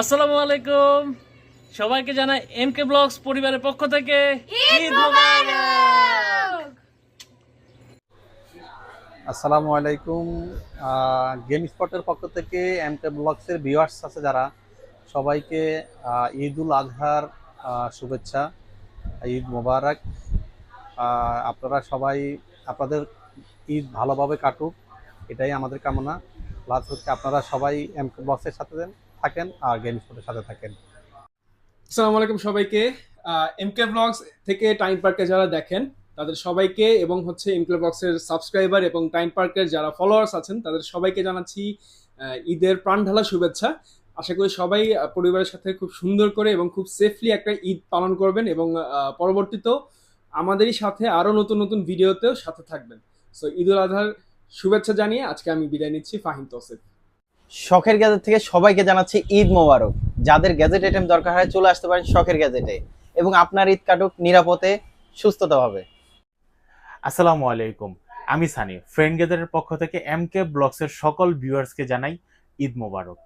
আসসালামু আলাইকুম। সবাইকে জানাই এম কে ব্লগস পরিবারের পক্ষ থেকে ঈদ মোবারক! আসসালামু আলাইকুম। গেম স্পটের পক্ষ থেকে এম কে ব্লগসের ভিউয়ার্স আছে যারা সবাইকে ঈদুল ঈদ আজহার শুভেচ্ছা ঈদ মোবারক। আপনারা সবাই আপনাদের ঈদ ভালোভাবে কাটুক এটাই আমাদের কামনা। প্লাস হচ্ছে আপনারা সবাই এম কে ব্লগসের সাথে থাকেন আর গেম স্পটের সাথে থাকেন। আসসালামু আলাইকুম সবাইকে। এম কে ব্লগস থেকে টাইম পার্কে যারা দেখেন, তাদের সবাইকে এবং হচ্ছে এম কে ব্লগসের সাবস্ক্রাইবার এবং টাইম পার্কের যারা ফলোয়ার্স আছেন, তাদের সবাইকে জানাচ্ছি ঈদের প্রাণঢালা শুভেচ্ছা। আশা করি সবাই পরিবারের সাথে খুব সুন্দর করে এবং খুব সেফলি একটা ঈদ পালন করবেন এবং পরবর্তীতেও আমাদেরই সাথে আরও নতুন নতুন ভিডিওতেও সাথে থাকবেন। সো ঈদুল আজহার শুভেচ্ছা জানিয়ে আজকে আমি বিদায় নিচ্ছি, ফাহিম তৌসিফ শখের গ্যাজেট থেকে সবাইকে জানাচ্ছি ঈদ মোবারক। যাদের গ্যাজেট আইটেম দরকার হয় চলে আসতে পারেন শখের গ্যাজেটে। এবং আপনার ঈদ কাটুক নিরাপদে সুস্থতাভাবে। আসসালামু আলাইকুম। আমি সানি ফ্রেন্ড গেদারের পক্ষ থেকে এম কে ব্লগসের সকল ভিউয়ার্সকে জানাই ঈদ মোবারক।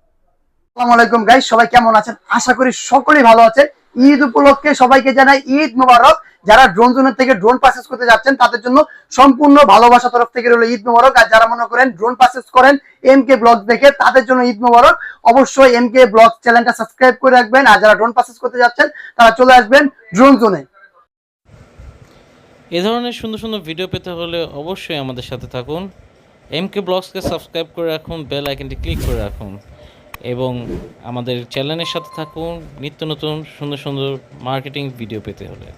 আসসালামু আলাইকুম গাইস সবাই কেমন আছেন? আশা করি সকলেই ভালো আছে ঈদ উপলক্ষে সবাইকে জানাই ঈদ মোবারক। যারা ড্রোন জোনের থেকে ড্রোন পাসেস করতে যাচ্ছেন, তাদের জন্য সম্পূর্ণ ভালোবাসা তরফ থেকে রইল ঈদ মোবারক। আর যারা মনে করেন ড্রোন পাসেস করেন এম কে ব্লগ দেখে, তাদের জন্য ঈদ মোবারক। অবশ্যই এম কে ব্লগ চ্যানেলটা সাবস্ক্রাইব করে রাখবেন। আর যারা ড্রোন পাসেস করতে যাচ্ছেন, তারা চলে আসবেন ড্রোন জোনে এ ধরনের সুন্দর সুন্দর ভিডিও পেতে হলে অবশ্যই আমাদের সাথে থাকুন। এম কে ব্লগসকে সাবস্ক্রাইব করে রাখুন বেল আইকনটি ক্লিক করে রাখুন। এবং আমাদের চ্যানেলের সাথে থাকুন, নিত্য নতুন সুন্দর সুন্দর মার্কেটিং ভিডিও পেতে হলে।